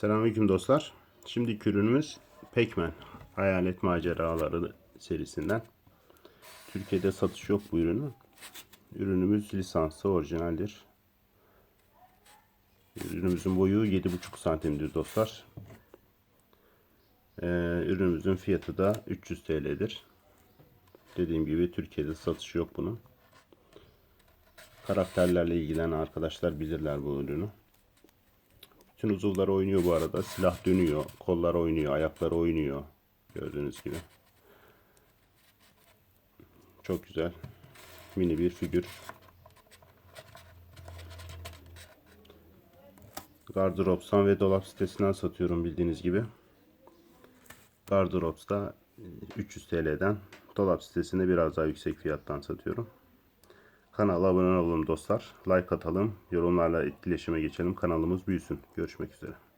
Selamünaleyküm dostlar. Şimdiki ürünümüz Pac-Man Hayalet Maceraları serisinden. Türkiye'de satış yok bu ürünün. Ürünümüz lisanslı, orijinaldir. Ürünümüzün boyu 7,5 santimdir dostlar. Ee, ürünümüzün fiyatı da 300 TL'dir. Dediğim gibi Türkiye'de satış yok bunun. Karakterlerle ilgilenen arkadaşlar bilirler bu ürünü. Bütün uzuvlar oynuyor bu arada. Silah dönüyor. Kollar oynuyor. Ayakları oynuyor. Gördüğünüz gibi. Çok güzel. Mini bir figür. Gardırops'tan ve dolap sitesinden satıyorum bildiğiniz gibi. Gardırops'ta 300 TL'den dolap sitesinde biraz daha yüksek fiyattan satıyorum. Kanala abone olalım dostlar. Like atalım. Yorumlarla etkileşime geçelim. Kanalımız büyüsün. Görüşmek üzere.